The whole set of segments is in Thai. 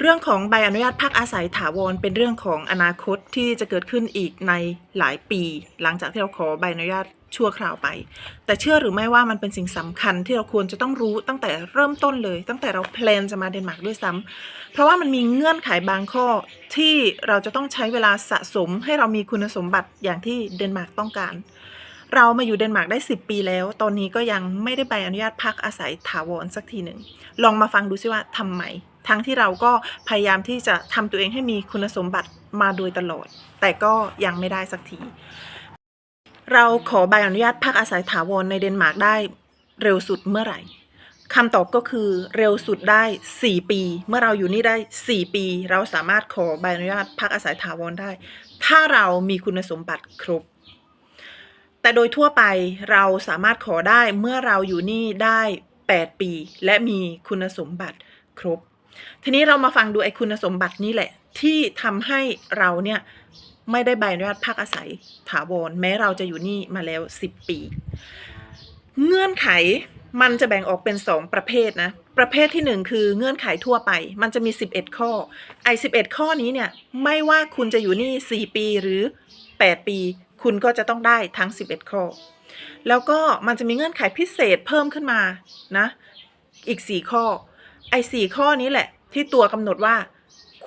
เรื่องของใบอนุญาตพักอาศัยถาวรเป็นเรื่องของอนาคตที่จะเกิดขึ้นอีกในหลายปี หลังจากที่เราขอใบอนุญาตชั่วคราวไป แต่เชื่อหรือไม่ว่ามันเป็นสิ่งสำคัญที่เราควรจะต้องรู้ตั้งแต่เริ่มต้นเลย ตั้งแต่เราแพลนจะมาเดนมาร์กด้วยซ้ำเพราะว่ามันมีเงื่อนไขบางข้อที่เราจะต้องใช้เวลาสะสมให้เรามีคุณสมบัติอย่างที่เดนมาร์กต้องการ เรามาอยู่เดนมาร์กได้ 10 ปีแล้ว ตอนนี้ก็ยังไม่ได้ใบอนุญาตพักอาศัยถาวรสักทีหนึ่งลองมาฟังดูซิว่าทำไม ทั้งที่เราก็พยายามที่จะทำตัวเองให้มีคุณสมบัติมาโดยตลอด แต่ก็ยังไม่ได้สักที เราขอใบอนุญาตพักอาศัยถาวรในเดนมาร์กได้เร็วสุดเมื่อไหร่คำตอบก็คือเร็วสุดได้ 4 ปี เมื่อเราอยู่นี่ได้ 4 ปี เราสามารถขอใบอนุญาตพักอาศัยถาวรได้ ถ้าเรามีคุณสมบัติครบ แต่โดยทั่วไปเราสามารถขอได้เมื่อเราอยู่นี่ได้ 8 ปี และมีคุณสมบัติครบ ทีนี้เรามาฟังดูไอ้คุณสมบัตินี้แหละ ที่ทำให้เราเนี่ยไม่ได้ใบอนุญาตพักอาศัยถาวรแม้เราจะอยู่นี่มาแล้ว 10 ปี เงื่อนไขมันจะแบ่งออกเป็น 2 ประเภทนะ ประเภทที่ 1 คือเงื่อนไขทั่วไป มันจะมี 11 ข้อ ไอ้11 ข้อนี้เนี่ย ไม่ว่าคุณจะอยู่นี่ 4 ปีหรือ 8 ปี คุณก็จะต้องได้ทั้ง 11 ข้อ แล้วก็มันจะมีเงื่อนไขพิเศษเพิ่มขึ้นมานะ อีก 4 ข้อ ไอ้4ข้อนี้แหละ ที่ตัวกำหนดว่า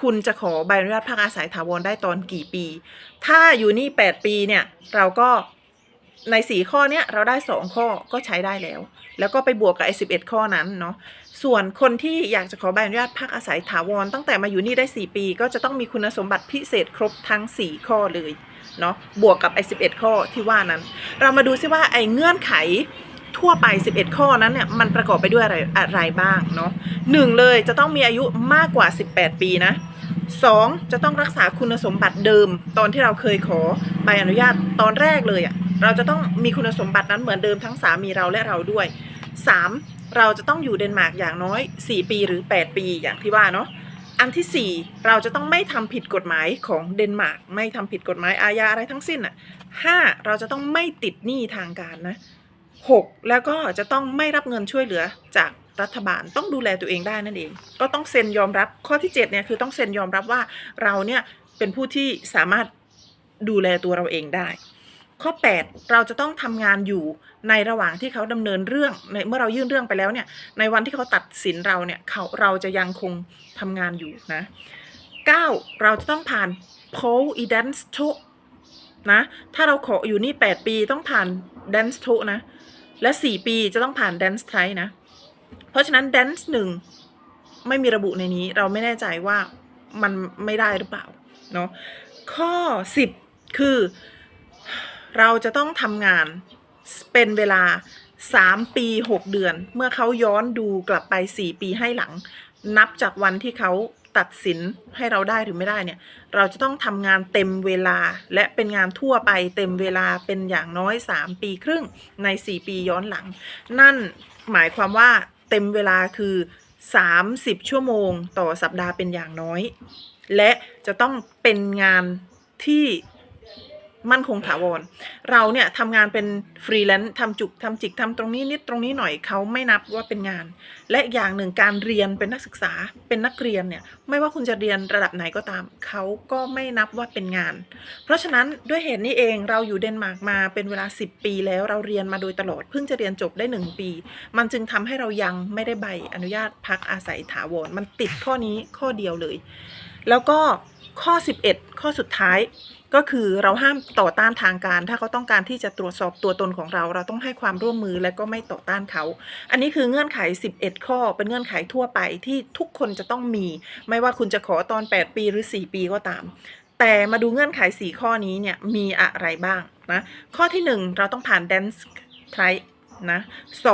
คุณจะขอใบอนุญาตพักอาศัยถาวรได้ตอนกี่ปี ถ้าอยู่นี่ 8 ปีเนี่ย เราก็ใน4ข้อเนี้ยเราได้2ข้อก็ใช้ได้แล้ว แล้วก็ไปบวกกับไอ้11ข้อนั้นเนาะส่วนคนที่อยากจะขอใบอนุญาตพักอาศัยถาวรตั้งแต่มาอยู่นี่ได้4ปี ก็จะต้องมีคุณสมบัติพิเศษครบทั้ง4ข้อเลยเนาะบวกกับไอ้11ข้อที่ว่านั้น เรามาดูซิว่าไอ้เงื่อนไข ทั่วไป 11 ข้อนั้นเนี่ยมันประกอบไปด้วยอะไรอะไรบ้างเนาะหนึ่งเลยจะต้องมีอายุมากกว่า 18 ปีนะสองจะต้องรักษาคุณสมบัติเดิม ตอนที่เราเคยขอใบอนุญาตตอนแรกเลยอะ่ะเราจะต้องมีคุณสมบัตินั้นเหมือนเดิมทั้งสามีเราและเราด้วยสามเราจะต้องอยู่เดนมาร์กอย่างน้อย 4 ปีหรือ 8 ปีอย่างที่ว่าเนาะอันที่ 4 เราจะต้องไม่ทำผิดกฎหมายของเดนมาร์กไม่ทำผิดกฎหมายอาญาอะไรทั้งสิ้นอะห้าเราจะต้องไม่ติดหนี้ทางการนะ หกแล้วก็จะต้องไม่รับเงินช่วยเหลือจากรัฐบาลต้องดูแลตัวเองได้นั่นเอง ก็ต้องเซ็นยอมรับข้อที่7เนี่ยคือต้องเซ็นยอมรับว่าเราเนี่ยเป็นผู้ที่สามารถดูแลตัวเราเองได้ ข้อ 8 เราจะต้องทำงานอยู่ในระหว่างที่เขาดำเนินเรื่องในเมื่อเรายื่นเรื่องไปแล้วเนี่ยในวันที่เขาตัดสินเราเนี่ยเขาเราจะยังคงทำงานอยู่นะ 9 เราจะต้องผ่าน pole e dance to นะถ้าเราขออยู่นี่ 8 ปีต้องผ่าน dance to นะ และ 4 ปีจะต้องผ่าน dance try นะ เพราะฉะนั้น dance หนึ่งไม่มีระบุในนี้ เราไม่แน่ใจว่ามันไม่ได้หรือเปล่า เนาะข้อ 10 คือ เราจะต้องทำงานเป็นเวลา 3 ปี 6 เดือน เมื่อเขาย้อนดูกลับไป 4 ปีให้หลัง นับจากวันที่เขา ตัดสินให้เราได้หรือไม่ได้เนี่ย เราจะต้องทำงานเต็มเวลาและเป็นงานทั่วไปเต็มเวลาเป็นอย่างน้อย 3 ปีครึ่งใน 4 ปีย้อนหลัง นั่นหมายความว่าเต็มเวลาคือ 30 ชั่วโมงต่อสัปดาห์เป็นอย่างน้อย และจะต้องเป็นงานที่ มั่นคงถาวร เราเนี่ยทำงานเป็นฟรีแลนซ์ทำจุกทำจิกทำตรงนี้นิดตรงนี้หน่อยเขาไม่นับว่าเป็นงาน และอย่างหนึ่งการเรียนเป็นนักศึกษาเป็นนักเรียนเนี่ยไม่ว่าคุณจะเรียนระดับไหนก็ตามเขาก็ไม่นับว่าเป็นงาน เพราะฉะนั้นด้วยเหตุนี้เองเราอยู่เดนมาร์กมาเป็นเวลา 10 ปีแล้วเราเรียนมาโดยตลอดเพิ่งจะเรียนจบได้ 1 ปี มันจึงทำให้เรายังไม่ได้ใบอนุญาตพักอาศัยถาวรมันติดข้อนี้ข้อเดียวเลย แล้วก็ข้อ 11 ข้อสุดท้าย ก็คือเราห้ามต่อต้านทางการ ถ้าเขาต้องการที่จะตรวจสอบตัวตนของเรา เราต้องให้ความร่วมมือและก็ไม่ต่อต้านเขา อันนี้คือเงื่อนไข 11 ข้อ เป็นเงื่อนไขทั่วไปที่ทุกคนจะต้องมี ไม่ว่าคุณจะขอตอน 8 ปีหรือ 4 ปีก็ตาม แต่มาดูเงื่อนไข 4 ข้อนี้เนี่ยมีอะไรบ้างนะข้อที่ 1 เราต้องผ่าน dance try นะส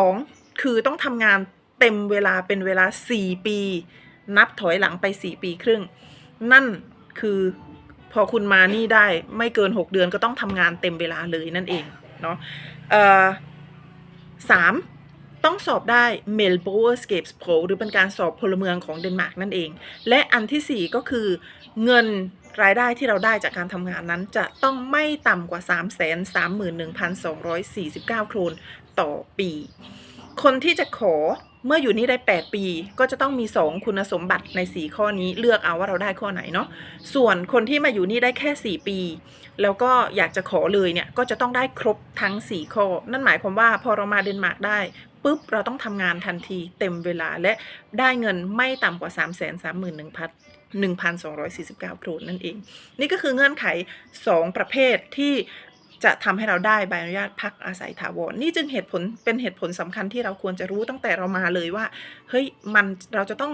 คือต้องทำงานเต็มเวลาเป็นเวลา 4 ปี นับถอยหลังไป 4 ปีครึ่ง นั่นคือ พอคุณมานี่ได้ไม่เกิน 6 เดือนก็ต้องทำงานเต็มเวลาเลยนั่นเองเนาะสามต้องสอบได้ m e l b o e r s c a p e s Pro หรือเป็นการสอบพลเมืองของเดนมาร์กนั่นเอง และอันทีสี่ 4 ก็คือเงินรายได้ที่เราได้จากการทำงานนั้นจะต้องไม่ต่ำกว่า 3 3 1 2 4 9 โครนต่อปี คนที่จะขอ เมื่ออยู่นี่ได้ 8 ปี ก็จะต้องมี 2 คุณสมบัติใน 4 ข้อนี้เลือกเอาว่าเราได้ข้อไหนเนาะส่วนคนที่มาอยู่นี่ได้แค่ 4 ปี แล้วก็อยากจะขอเลยเนี่ยก็จะต้องได้ครบทั้ง 4 ข้อ นั่นหมายความว่าพอเรามาเดนมาร์กได้ปุ๊บเราต้องทำงานทันทีเต็มเวลาและได้เงินไม่ต่ำกว่า 3 3 1 0 0 1,249 โครนนั่นเอง นี่ก็คือเงื่อนไข 2 ประเภทที่ จะทำให้เราได้ใบอนุญาตพักอาศัยถาวรนี่จึงเหตุผลเป็นเหตุผลสำคัญที่เราควรจะรู้ตั้งแต่เรามาเลยว่าเฮ้ยมันเราจะต้อง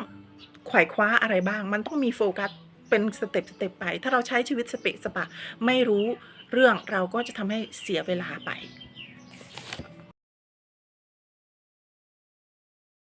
ไขว่คว้าอะไรบ้าง มันต้องมีโฟกัสเป็นสเต็ปสเต็ปไป ถ้าเราใช้ชีวิตสเปะสปะ ไม่รู้เรื่องเราก็จะทำให้เสียเวลาไป